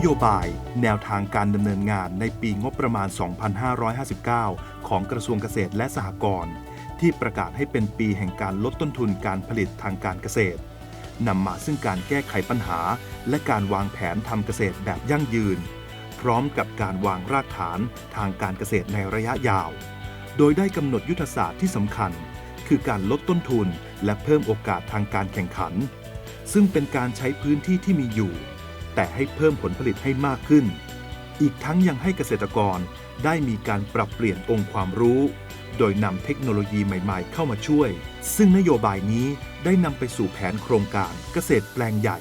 นโยบาย แนวทางการดำเนินงานในปีงบประมาณ 2559 ของกระทรวงเกษตรและสหกรณ์ที่ประกาศให้เป็นปีแห่งการลดต้นทุนการผลิตทางการเกษตรนำมาซึ่งการแก้ไขปัญหา และการวางแผนทำเกษตรแบบยั่งยืน พร้อมกับการวางรากฐานทางการเกษตรในระยะยาว โดยได้กำหนดยุทธศาสตร์ที่สำคัญ คือการลดต้นทุนและเพิ่มโอกาสทางการแข่งขัน ซึ่งเป็นการใช้พื้นที่ที่มีอยู่ แต่ให้เพิ่มผลผลิตให้มากขึ้น อีกทั้งยังให้เกษตรกรได้มีการปรับเปลี่ยนองค์ความรู้ โดยนำเทคโนโลยีใหม่ๆ เข้ามาช่วย ซึ่งนโยบายนี้ได้นำไปสู่แผนโครงการเกษตรแปลงใหญ่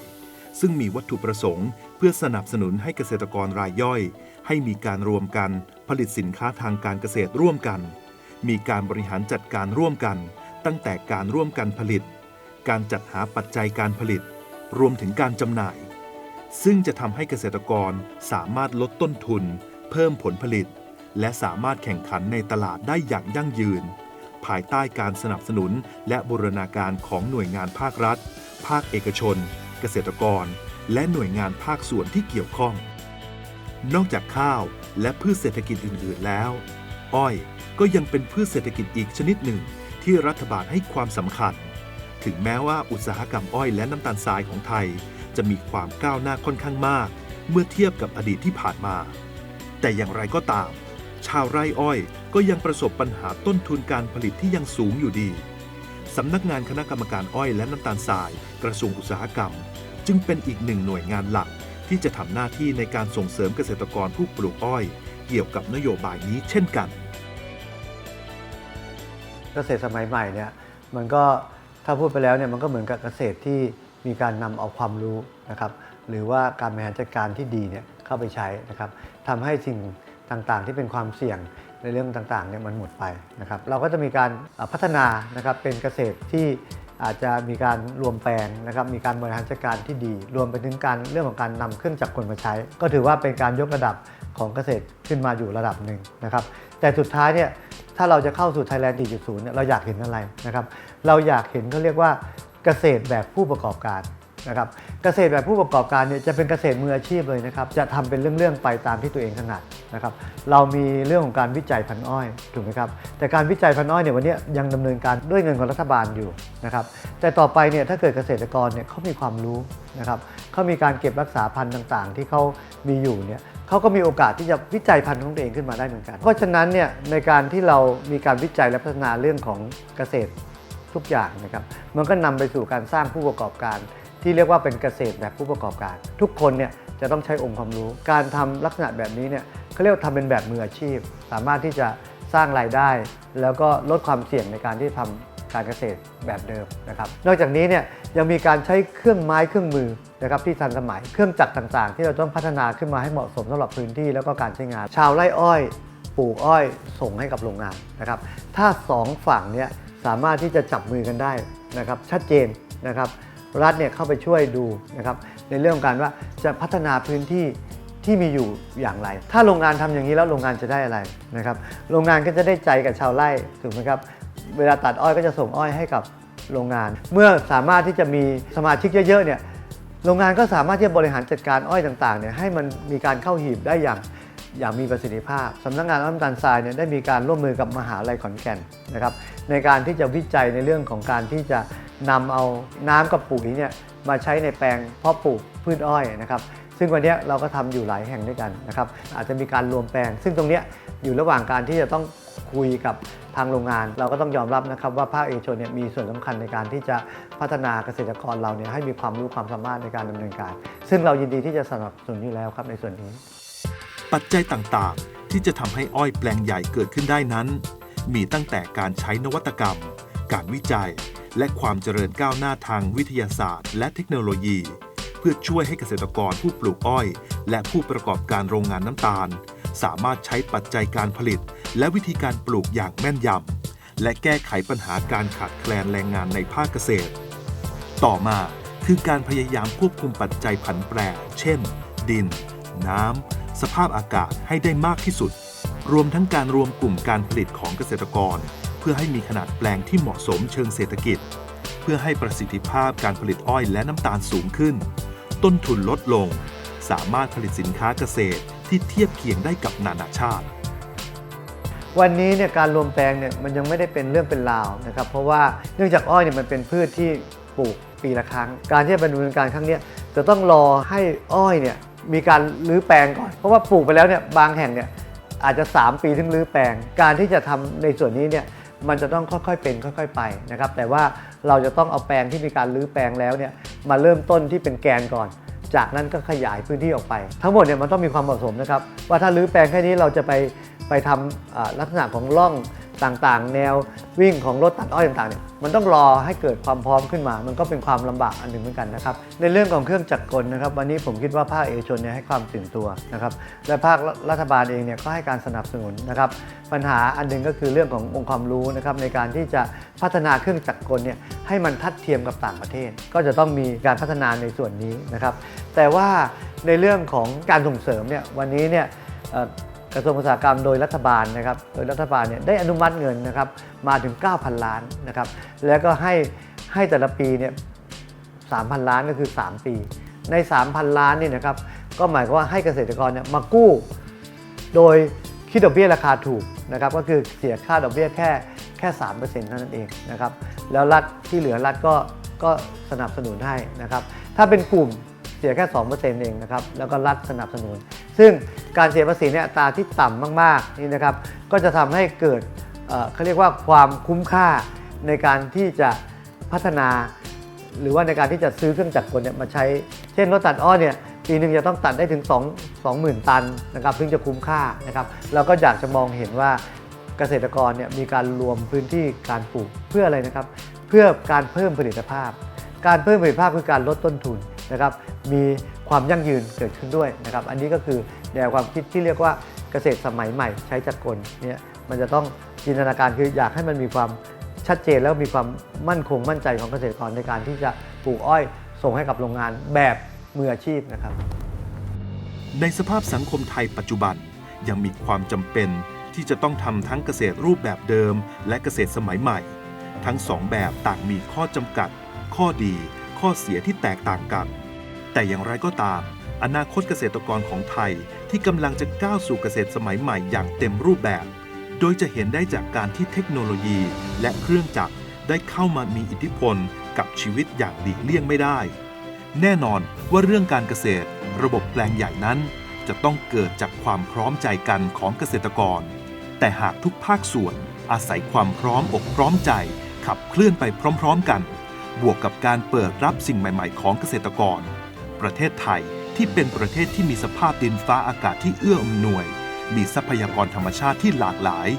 ซึ่งมีวัตถุประสงค์ เพื่อสนับสนุนให้เกษตรกรรายย่อย ให้มีการรวมกันผลิตสินค้าทางการเกษตรร่วมกัน มีการบริหารจัดการร่วมกัน ตั้งแต่การร่วมกันผลิต การจัดหาปัจจัยการผลิต รวมถึงการจำหน่าย ซึ่งจะทำให้เกษตรกรสามารถลดต้นทุน เพิ่มผลผลิต และสามารถแข่งขันในตลาดได้อย่างยั่งยืน ภายใต้การสนับสนุนและบูรณาการของหน่วยงานภาครัฐ ภาคเอกชน เกษตรกร และหน่วยงานภาคส่วนที่เกี่ยวข้อง นอกจากข้าวและพืชเศรษฐกิจอื่น ๆ แล้ว อ้อยก็ยังเป็นพืชเศรษฐกิจอีกชนิดหนึ่ง ที่รัฐบาลให้ความสำคัญ ถึงแม้ว่าอุตสาหกรรมอ้อยและน้ำตาลทรายของไทย จะมีความก้าวหน้าค่อนข้างมาก เมื่อเทียบกับอดีตที่ผ่านมา แต่อย่างไรก็ตาม ชาวไร่อ้อยก็ยังประสบปัญหาต้นทุนการผลิตที่ยังสูงอยู่ดีสำนักงานคณะกรรมการอ้อยและน้ำตาลทราย กระทรวงอุตสาหกรรม จึงเป็นอีกหนึ่งหน่วยงานหลักที่จะทำหน้าที่ในการส่งเสริมเกษตรกรผู้ปลูกอ้อย เกี่ยวกับนโยบายนี้เช่นกัน เกษตรสมัยใหม่เนี่ยมันก็ถ้าพูดไปแล้วเนี่ยมันก็เหมือนกับเกษตรที่ มีการนำเอาความรู้นะครับหรือว่าการบริหารจัดการที่ดีเนี่ยเข้าไปใช้นะครับทำให้สิ่งต่างๆ ที่เป็นความเสี่ยงในเรื่องต่างๆเนี่ยมันหมดไปนะครับเราก็จะมีการพัฒนานะครับเป็นเกษตรที่อาจจะมีการรวมแปลงนะครับมีการบริหารจัดการที่ดี รวมไปถึงการเรื่องของการนำเครื่องจักรกลมาใช้ ก็ถือว่าเป็นการยกระดับของเกษตรขึ้นมาอยู่ระดับหนึ่งนะครับแต่สุดท้ายเนี่ยถ้าเราจะเข้าสู่ Thailand 4.0เนี่ยเราอยากเห็นอะไรนะครับเราอยากเห็นเขาเรียกว่า เกษตรแบบผู้ประกอบการนะครับเกษตรแบบผู้ประกอบการเนี่ยจะเป็นเกษตรมืออาชีพเลยนะครับจะทำเป็นเรื่องๆไปตามที่ตัวเองถนัดนะครับเรามีเรื่องของการวิจัยพันธุ์อ้อยถูกไหมครับแต่การวิจัยพันธุ์อ้อยเนี่ยวันนี้ยังดำเนินการด้วยเงินของรัฐบาลอยู่นะครับแต่ต่อไปเนี่ยถ้าเกิดเกษตรกรเนี่ยเขามีความรู้นะครับเขามีการเก็บรักษาพันธุ์ต่างๆ ที่เขามีอยู่เนี่ยเขาก็มีโอกาสที่จะวิจัยพันธุ์ของตัวเองขึ้นมาได้เหมือนกัน เพราะฉะนั้นเนี่ยในการที่เรามีการวิจัยและพัฒนาเรื่องของเกษตร ทุกอย่างนะครับมันก็นำไปสู่การสร้างผู้ประกอบการ ที่เรียกว่าเป็นเกษตรแบบผู้ประกอบการ ทุกคนเนี่ยจะต้องใช้องค์ความรู้ การทำลักษณะแบบนี้เนี่ยเขาเรียกว่าทำเป็นแบบมืออาชีพ สามารถที่จะสร้างรายได้ แล้วก็ลดความเสี่ยงในการที่ทำการเกษตรแบบเดิมนะครับนอกจากนี้เนี่ยยังมีการใช้เครื่องไม้เครื่องมือนะครับที่ทันสมัยเครื่องจักรต่างๆ ที่เราต้องพัฒนาขึ้นมาให้เหมาะสมสำหรับพื้นที่แล้วก็การใช้งาน ชาวไร่อ้อยปลูกอ้อยส่งให้กับโรงงานนะครับถ้าสองฝั่งเนี่ย สามารถที่จะจับมือกันได้นะครับชัดเจนนะครับรัฐเนี่ยเข้าไปช่วยดูนะครับในเรื่องการว่าจะพัฒนาพื้นที่ที่มีอยู่อย่างไร ถ้าโรงงานทำอย่างนี้แล้วโรงงานจะได้อะไรนะครับโรงงานก็จะได้ใจกับชาวไร่ถูกไหมครับเวลาตัดอ้อยก็จะส่งอ้อยให้กับโรงงาน เมื่อสามารถที่จะมีสมาชิกเยอะๆเนี่ยโรงงานก็สามารถที่จะบริหารจัดการอ้อยต่างๆเนี่ยให้มันมีการเข้าหีบได้อย่าง อย่างมีประสิทธิภาพสำนักงานอ้อยน้ำตาลทรายเนี่ยได้มีการร่วมมือกับมหาลัยขอนแก่นนะครับในการที่จะวิจัยในเรื่องของการที่จะนำเอาน้ำกับปุ๋ยเนี่ยมาใช้ในแปลงเพาะปลูกพืชอ้อยนะครับซึ่งวันนี้เราก็ทำอยู่หลายแห่งด้วยกันนะครับอาจจะมีการรวมแปลง ซึ่งตรงนี้อยู่ระหว่างการที่จะต้องคุยกับทางโรงงาน เราก็ต้องยอมรับนะครับว่าภาคเอกชนเนี่ยมีส่วนสำคัญในการที่จะพัฒนาเกษตรกรเราเนี่ยให้มีความรู้ความสามารถในการดำเนินการ ซึ่งเรายินดีที่จะสนับสนุนอยู่แล้วครับในส่วนนี้ ปัจจัยต่างๆ ที่จะทำให้อ้อยแปลงใหญ่เกิดขึ้นได้นั้น มีตั้งแต่การใช้นวัตกรรม การวิจัย และความเจริญก้าวหน้าทางวิทยาศาสตร์ และเทคโนโลยี เพื่อช่วยให้เกษตรกรผู้ปลูกอ้อย และผู้ประกอบการโรงงานน้ำตาล สามารถใช้ปัจจัยการผลิต และวิธีการปลูกอย่างแม่นยำและแก้ไขปัญหาการขาดแคลนแรงงานในภาคเกษตร ต่อมาคือการพยายามควบคุมปัจจัยผันแปร เช่น ดิน น้ำ สภาพอากาศให้ได้มากที่สุด รวมทั้งการรวมกลุ่มการผลิตของเกษตรกร เพื่อให้มีขนาดแปลงที่เหมาะสมเชิงเศรษฐกิจ เพื่อให้ประสิทธิภาพการผลิตอ้อยและน้ำตาลสูงขึ้น ต้นทุนลดลง สามารถผลิตสินค้าเกษตรที่เทียบเคียงได้กับนานาชาติ วันนี้เนี่ยการรวมแปลงเนี่ยมันยังไม่ได้เป็นเรื่องเป็นราวนะครับเพราะว่าเนื่องจากอ้อยเนี่ยมันเป็นพืชที่ปลูกปีละครั้ง การที่จะเป็นดำเนินการครั้งนี้จะต้องรอให้อ้อยเนี่ย มีการรื้อแปลงก่อน เพราะว่าปลูกไปแล้วเนี่ยบางแห่งเนี่ยอาจจะ 3 ปีถึงรื้อแปลง การที่จะทำในส่วนนี้เนี่ยมันจะต้องค่อยๆเป็นค่อยๆไปนะครับ แต่ว่าเราจะต้องเอาแปลงที่มีการรื้อแปลงแล้วเนี่ยมาเริ่มต้นที่เป็นแกนก่อน จากนั้นก็ขยายพื้นที่ออกไป ทั้งหมดเนี่ยมันต้องมีความเหมาะสมนะครับว่าถ้ารื้อแปลงแค่นี้เราจะไปไปทำลักษณะของร่อง ต่างๆ แนววิ่งของรถตัดอ้อยต่างๆเนี่ยมันต้องรอให้เกิดความพร้อมขึ้นมา มันก็เป็นความลำบากอันหนึ่งเหมือนกันนะครับในเรื่องของเครื่องจักรกลนะครับ วันนี้ผมคิดว่าภาคเอกชนเนี่ยให้ความตื่นตัวนะครับและภาครัฐบาลเองเนี่ยก็ให้การสนับสนุนนะครับปัญหาอันหนึ่งก็คือเรื่องขององค์ความรู้นะครับในการที่จะพัฒนาเครื่องจักรกลเนี่ยให้มันทัดเทียมกับต่างประเทศ ก็จะต้องมีการพัฒนาในส่วนนี้นะครับแต่ว่าในเรื่องของการส่งเสริมเนี่ยวันนี้เนี่ย กระทรวงอุตสาหกรรมโดยรัฐบาลนะครับโดยรัฐบาลเนี่ยได้อนุมัติเงินนะครับมาถึง 9,000 ล้านนะครับแล้วก็ให้ให้แต่ละปีเนี่ย3,000 ล้านก็คือ 3 ปี ใน 3,000 ล้านนี่นะครับก็หมายความว่าให้เกษตรกรเนี่ยมากู้ โดยคิดดอกเบี้ยราคาถูกนะครับก็คือเสียค่าดอกเบี้ยแค่แค่3%เท่านั้นเองนะครับแล้วรัฐที่เหลือรัฐก็ก็สนับสนุนให้นะครับถ้าเป็นกลุ่มเสียแค่ 2%เองนะครับแล้วก็รัฐสนับสนุน ซึ่งการเสียภาษีเนี่ยอัตราที่ต่ำมากๆนี่นะครับก็จะทำให้เกิดเอ่อเขาเรียกว่าความคุ้มค่าในการที่จะพัฒนา หรือว่าในการที่จะซื้อเครื่องจักรกลเนี่ยมาใช้ เช่นรถตัดอ้อยเนี่ยปีหนึ่งจะต้องตัดได้ถึง 2 20,000 ตันนะครับถึงจะคุ้มค่านะครับเราก็อยากจะมองเห็นว่าเกษตรกรเนี่ยมีการรวมพื้นที่การปลูกเพื่ออะไรนะครับ เพื่อการเพิ่มผลิตภาพ การเพิ่มผลิตภาพคือการลดต้นทุนนะครับมี ความยั่งยืนเกิดขึ้นด้วยนะครับ อันนี้ก็คือแนวความคิดที่เรียกว่าเกษตรสมัยใหม่ใช้จักรกลเนี่ยมันจะต้องจินตนาการคืออยากให้มันมีความชัดเจนแล้วมีความมั่นคงมั่นใจของเกษตรกรในการที่จะปลูกอ้อยส่งให้กับโรงงานแบบมืออาชีพนะครับ ในสภาพสังคมไทยปัจจุบันยังมีความจำเป็นที่จะต้องทำทั้งเกษตรรูปแบบเดิม และเกษตรสมัยใหม่ ทั้งสองแบบต่างมีข้อจำกัด ข้อดี ข้อเสียที่แตกต่างกัน แต่อย่างไรก็ตาม อนาคตเกษตรกรของไทยที่กำลังจะก้าวสู่เกษตรสมัยใหม่อย่างเต็มรูปแบบ โดยจะเห็นได้จากการที่เทคโนโลยีและเครื่องจักรได้เข้ามามีอิทธิพลกับชีวิตอย่างหลีกเลี่ยงไม่ได้ แน่นอนว่าเรื่องการเกษตร ระบบแปลงใหญ่นั้น จะต้องเกิดจากความพร้อมใจกันของเกษตรกร แต่หากทุกภาคส่วนอาศัยความพร้อมอกพร้อมใจ ขับเคลื่อนไปพร้อม ๆกัน บวกกับการเปิดรับสิ่งใหม่ ๆ ของเกษตรกร ประเทศไทยที่เป็นประเทศที่มีสภาพดินฟ้าอากาศที่เอื้ออำนวย มีทรัพยากรธรรมชาติที่หลากหลาย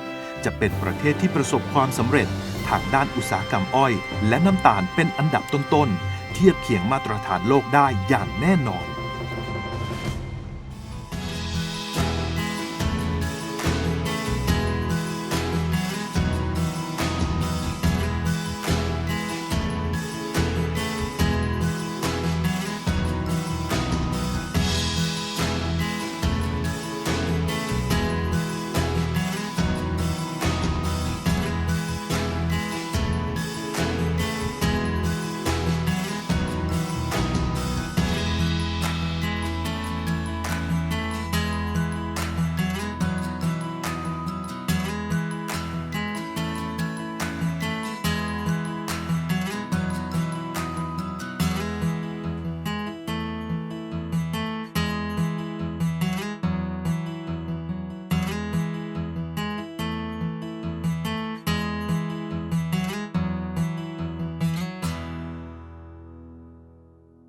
จะเป็นประเทศที่ประสบความสำเร็จทางด้านอุตสาหกรรมอ้อย และน้ำตาลเป็นอันดับต้นๆ เทียบเคียงมาตรฐานโลกได้อย่างแน่นอน